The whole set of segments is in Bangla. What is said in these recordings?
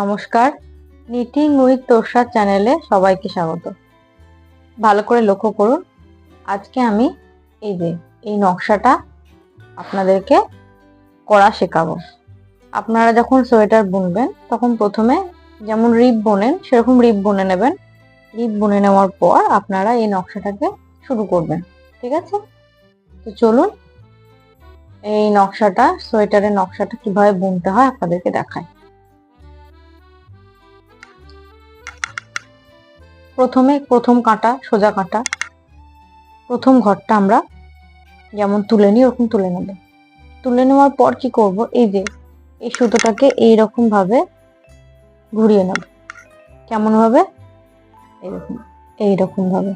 নমস্কার। নিটিং উইথ তোষার চ্যানেলে সবাইকে স্বাগত। ভালো করে লক্ষ্য করুন, আজকে আমি এই যে, এই নকশাটা আপনাদেরকে করা শেখাবো। আপনারা যখন সোয়েটার বুনবেন, তখন প্রথমে যেমন রিপ বোনেন, সেরকম রিপ বুনে নেবেন। রিপ বুনে নেওয়ার পর আপনারা এই নকশাটাকে শুরু করবেন, ঠিক আছে? তো চলুন, এই নকশাটা, সোয়েটারের নকশাটা কীভাবে বুনতে হয় আপনাদেরকে দেখায় প্রথমে প্রথম কাঁটা, সোজা কাঁটা। প্রথম ঘরটা আমরা যেমন তুলে নিই, ওরকম তুলে নেব। তুলে নেওয়ার পর কি করব? এই যে, এই সুতোটাকে এইরকম ভাবে ঘুরিয়ে নেব। কেমন ভাবে? এইরকম এইরকম ভাবে।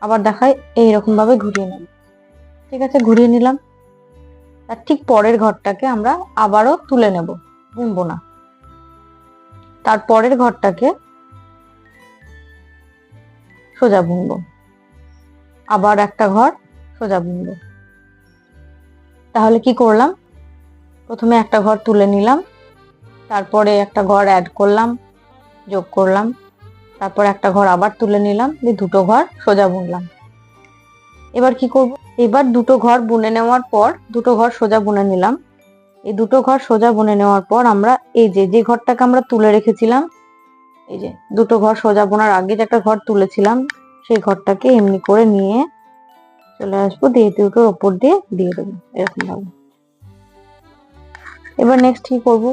আবার দেখাই, এইরকম ভাবে ঘুরিয়ে নেব। ঠিক আছে, ঘুরিয়ে নিলাম। তার ঠিক পরের ঘরটাকে আমরা আবারও তুলে নেব, বুনবো না। তার পরের ঘরটাকে সোজা বুনবো। আবার একটা ঘর, সোজা বুনবো। তাহলে কি করলাম? প্রথমে একটা ঘর তুলে নিলাম। তারপরে একটা ঘর অ্যাড করলাম, যোগ করলাম। তারপর একটা ঘর আবার তুলে নিলাম, দিয়ে দুটো ঘর সোজা বুনলাম। এবার কি করব? এবার দুটো ঘর বুনে নেওয়ার পর, দুটো ঘর সোজা বুনে নিলাম। এই দুটো ঘর সোজা বুনে নেওয়ার পর আমরা, এই যে যে ঘরটাকে আমরা তুলে রেখেছিলাম এই যে দুটো ঘর সোজা বোনার আগে যে একটা ঘর তুলেছিলাম, সেই ঘরটাকে এমনি করে নিয়ে চলে আসব দিয়ে দুটোর ওপর দিয়ে দিয়ে দেবো, এরকম ভাবে। এবার নেক্সট কি করব?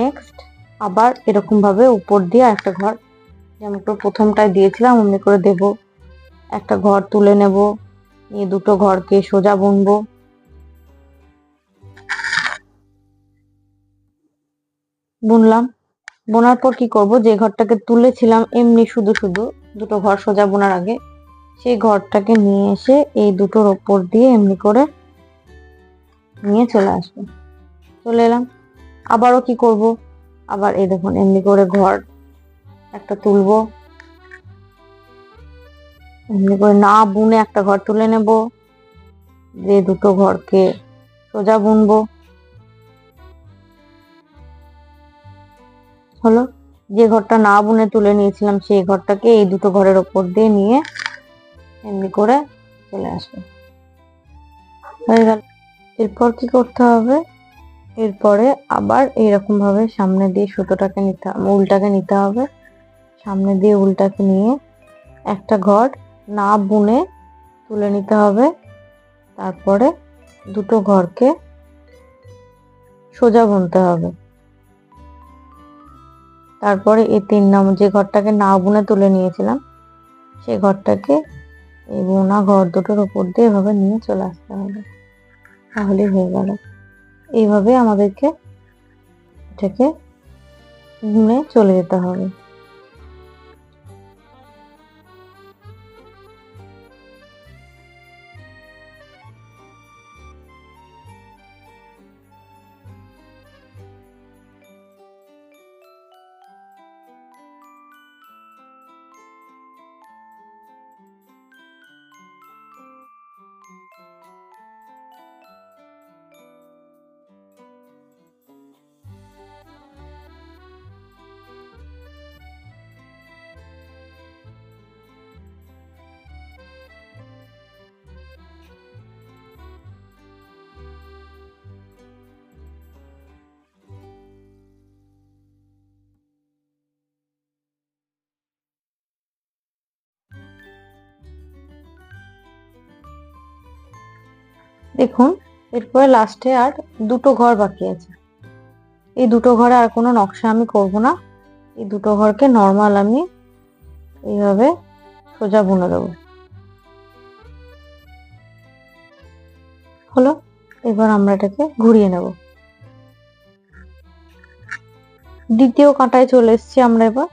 নেক্সট আবার এরকম ভাবে উপর দিয়ে একটা ঘর, যেমন করে প্রথমটায় দিয়েছিলাম, অমনি করে দেব। একটা ঘর তুলে নেব, নিয়ে দুটো ঘরকে সোজা বুনবো। বুনলাম বোনার পর কি করব? যে ঘরটাকে তুলেছিলাম, এমনি শুধু শুধু দুটো ঘর সোজা বোনার আগে, সেই ঘরটাকে নিয়ে এসে এই দুটোর ওপর দিয়ে এমনি করে নিয়ে চলে আসব। চলে এলাম। আবারও কি করব? আবার এই দেখুন, এমনি করে ঘর একটা তুলবো। এমনি করে না বুনে একটা ঘর তুলে নেব। যে দুটো ঘরকে সোজা বুনবো। হলো। যে ঘরটা না বুনে তুলে নিয়েছিলাম সেই ঘরটাকে এই দুটো ঘরের ওপর দিয়ে নিয়ে এমনি করে চলে আসবে। হয়ে গেল। এরপর কি করতে হবে? এরপরে আবার এইরকম ভাবে সামনে দিয়ে সুতোটাকে নিতে হবে, উল্টাকে নিতে হবে। সামনে দিয়ে উল্টাকে নিয়ে একটা ঘর না বুনে তুলে নিতে হবে। তারপরে দুটো ঘরকে সোজা বুনতে হবে। তারপরে এই তিন নম্বর যে ঘরটাকে না বুনে তুলে নিয়েছিলাম সেই ঘরটাকে এই বোনা ঘর দুটোর উপর দিয়ে এভাবে নিয়ে চলে আসতে হবে। তাহলে হয়ে গেল। এইভাবে আমাদেরকে এটাকে বুনে চলে যেতে হবে। দেখুন, এরপরে লাস্টে আর দুটো ঘর বাকি আছে। এই দুটো ঘরে আর কোনো নকশা আমি করব না। এই দুটো ঘরকে নর্মাল আমি এইভাবে সোজা বুনে দেবো। হলো, এবার আমরা এটাকে ঘুরিয়ে নেব। দ্বিতীয় কাঁটায় চলে এসেছি আমরা এবার।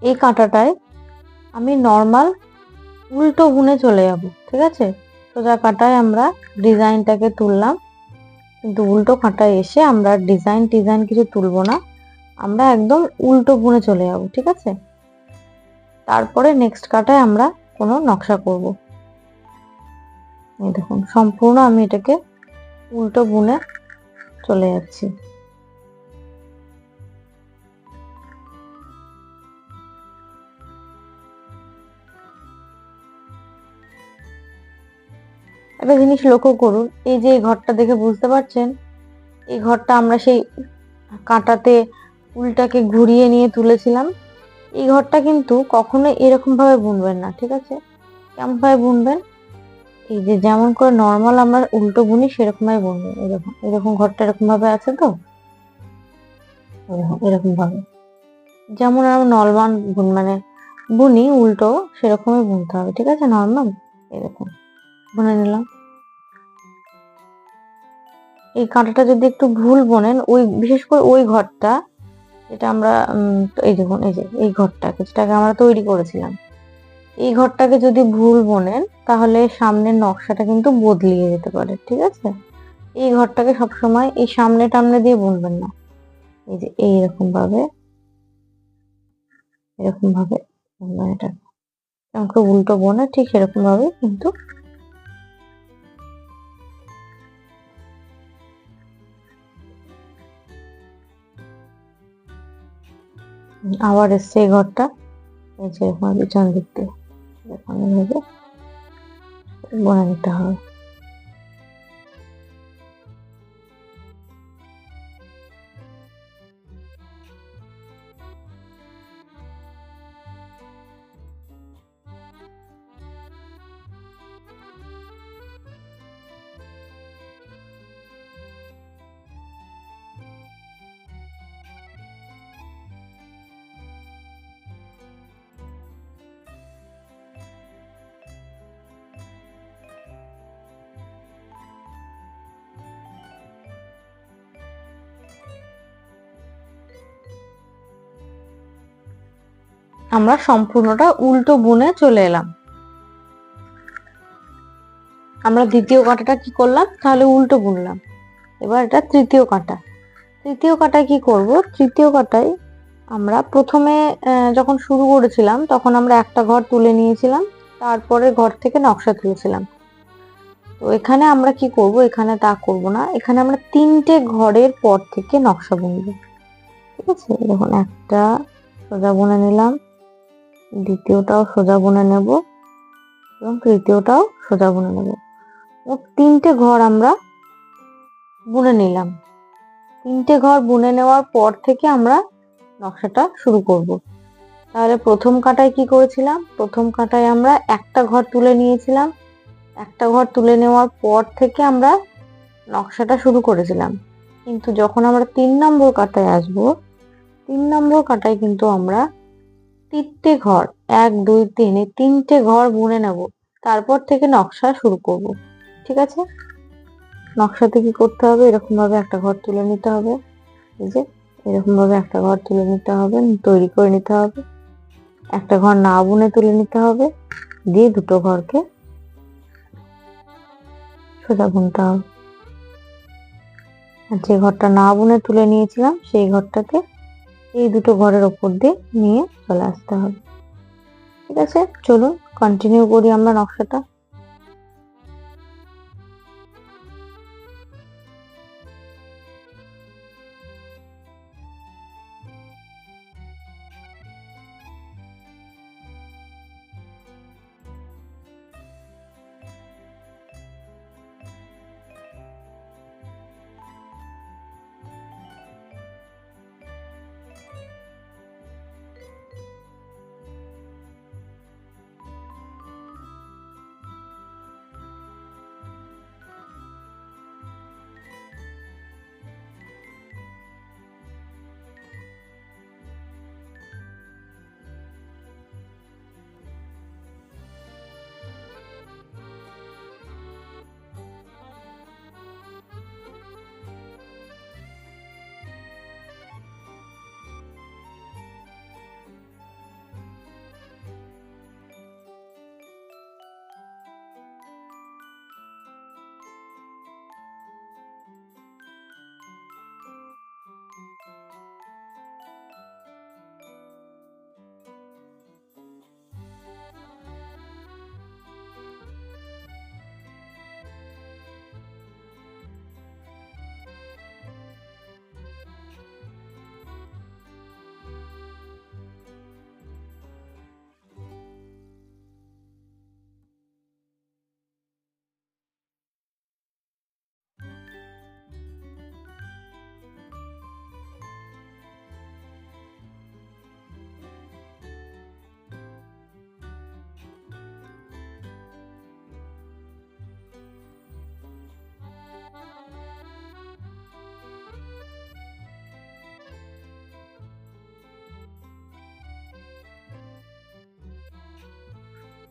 এই কাঁটাটায় আমি নর্মাল উল্টো বুনে চলে যাব, ঠিক আছে? সোজা কাঁটায় আমরা ডিজাইনটাকে তুললাম। কিন্তু উল্টো কাঁটায় এসে আমরা ডিজাইন টিজাইন কিছু তুলব না। আমরা একদম উল্টো বুনে চলে যাব, ঠিক আছে? তারপরে নেক্সট কাটায় আমরা কোনো নকশা করব। এই দেখুন, সম্পূর্ণ আমি এটাকে উল্টো বুনে চলে যাচ্ছি। একটা জিনিস লক্ষ্য করুন, এই যে ঘরটা দেখে বুঝতে পারছেন, এই ঘরটা আমরা সেই কাঁটাতে উলটাকে ঘুরিয়ে নিয়ে তুলেছিলাম। এই ঘরটা কিন্তু কখনো এরকম ভাবে বুনবেন না, ঠিক আছে? কেমন ভাবে বুনবেন? এই যে যেমন করে নর্মাল আমরা উল্টো বুনি সেরকম ভাবে বুনবেন, এরকম এরকম ঘরটা এরকম ভাবে আছে তো? এরকম এরকম ভাবে যেমন আমরা নর্মাল বুন মানে বুনি, উল্টো সেরকমই বুনতে হবে, ঠিক আছে? নর্মাল এরকম। বুনে নিলাম। এই কাঁটাটা যদি একটু ভুল বোনেন, ওই বিশেষ করে ওই ঘরটা, যেটা আমরা এই দেখুন, এই যে, এই ঘরটাকে যেটাকে আমরা তৈরি করেছিলাম। এই ঘরটাকে যদি ভুল বোনেন, তাহলে সামনের নকশাটা কিন্তু বদলিয়ে যেতে পারে, ঠিক আছে? এই ঘরটাকে সবসময় এই সামনে টামনে দিয়ে বুনবেন না। এই যে এইরকম ভাবে এরকম ভাবে এটা উল্টো বোনে ঠিক সেরকম ভাবে কিন্তু আবার এসছে এই ঘরটা। এই যে এরকম পিছন দিক দিয়ে এরকম এইভাবে বনে নিতে হবে। আমরা সম্পূর্ণটা উল্টো বুনে চলে এলাম। আমরা দ্বিতীয় কাঁটাটা কি করলাম? তাহলে উল্টো বুনলাম এবার এটা তৃতীয় কাঁটা। তৃতীয় কাঁটায় কি করব? তৃতীয় কাঁটায় আমরা প্রথমে যখন শুরু করেছিলাম, তখন আমরা একটা ঘর তুলে নিয়েছিলাম, তারপরে ঘর থেকে নকশা তুলেছিলাম। তো এখানে আমরা কি করব? এখানে তা করব না। এখানে আমরা তিনটে ঘরের পর থেকে নকশা বুনব। ঠিক আছে? দেখুন একটা সোজা বুনে নিলাম। দ্বিতীয়টাও সোজা বুনে নেব এবং তৃতীয়টাও সোজা বুনে নেব। মোট তিনটে ঘর আমরা বুনে নিলাম। তিনটে ঘর বুনে নেওয়ার পর থেকে আমরা নকশাটা শুরু করব। তাহলে প্রথম কাটায় কি করেছিলাম? প্রথম কাটায় আমরা একটা ঘর তুলে নিয়েছিলাম। একটা ঘর তুলে নেওয়ার পর থেকে আমরা নকশাটা শুরু করেছিলাম। কিন্তু যখন আমরা তিন নম্বর কাটায় আসব, তিন নম্বর কাটায় কিন্তু আমরা তিনটে ঘর, এক, দুই, তিন, এই তিনটে ঘর বুনে নেব। তারপর থেকে নকশা শুরু করব, ঠিক আছে? নকশাতে কি করতে হবে? এরকম ভাবে একটা ঘর তুলে নিতে হবে। এই যে এরকম ভাবে একটা ঘর তুলে নিতে হবে, তৈরি করে নিতে হবে। একটা ঘর না বুনে তুলে নিতে হবে, দিয়ে দুটো ঘরকে সোজা বুনতে হবে। আর যে ঘরটা না বুনে তুলে নিয়েছিলাম, সেই ঘরটাকে এই দুটো ঘরের ওপর দিয়ে নিয়ে চলে আসতে হবে। ঠিক আছে, চলুন কন্টিনিউ করি আমরা নকশাটা।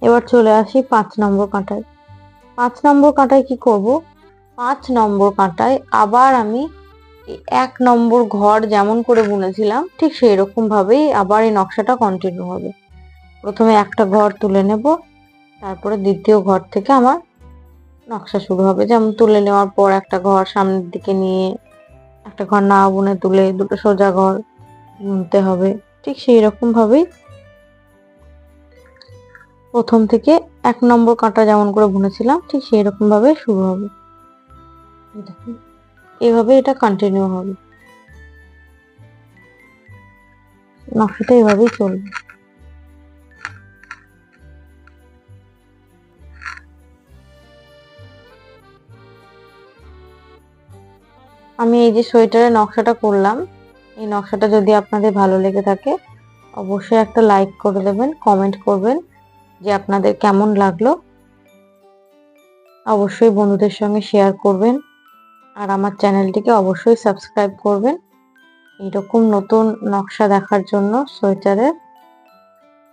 এবার চলে আসি পাঁচ নম্বর কাঁটায়। পাঁচ নম্বর কাঁটায় কি করব? পাঁচ নম্বর কাঁটায় আবার আমি এক নম্বর ঘর যেমন করে বুনেছিলাম, ঠিক সেই রকম ভাবেই আবার এই নকশাটা কন্টিনিউ হবে। প্রথমে একটা ঘর তুলে নেব, তারপরে দ্বিতীয় ঘর থেকে আমার নকশা শুরু হবে। যেমন তুলে নেওয়ার পর একটা ঘর সামনের দিকে নিয়ে একটা ঘর না বুনে তুলে দুটো সোজা ঘর বুনতে হবে, ঠিক সেই রকম ভাবেই প্রথম থেকে এক নম্বর কাঁটা যেমন করে বুনেছিলাম, ঠিক সেই রকম ভাবে শুরু হবে এভাবে এটা কন্টিনিউ হবে। নকশাটা এভাবেই চলবে। আমি এই যে সোয়েটারের নকশাটা করলাম, এই নকশাটা যদি আপনাদের ভালো লেগে থাকে, অবশ্যই একটা লাইক করে দেবেন কমেন্ট করবেন। যে আপনাদের কেমন লাগল, অবশ্যই বন্ধুদের সঙ্গে শেয়ার করবেন আর আমার চ্যানেলটিকে অবশ্যই সাবস্ক্রাইব করবেন। এইরকম নতুন নকশা দেখার জন্য সোয়েটারের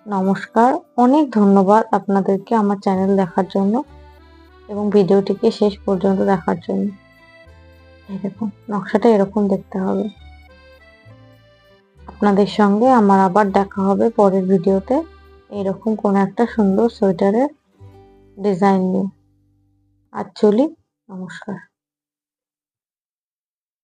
নমস্কার। অনেক ধন্যবাদ আপনাদেরকে আমার চ্যানেল দেখার জন্য এবং ভিডিওটিকে শেষ পর্যন্ত দেখার জন্য। এই নকশাটা এরকম দেখতে হবে। আপনাদের সঙ্গে আমার আবার দেখা হবে পরের ভিডিওতে। এরকম কোন একটা সুন্দর সোয়েটারের ডিজাইন নিয়ে আর চলি নমস্কার।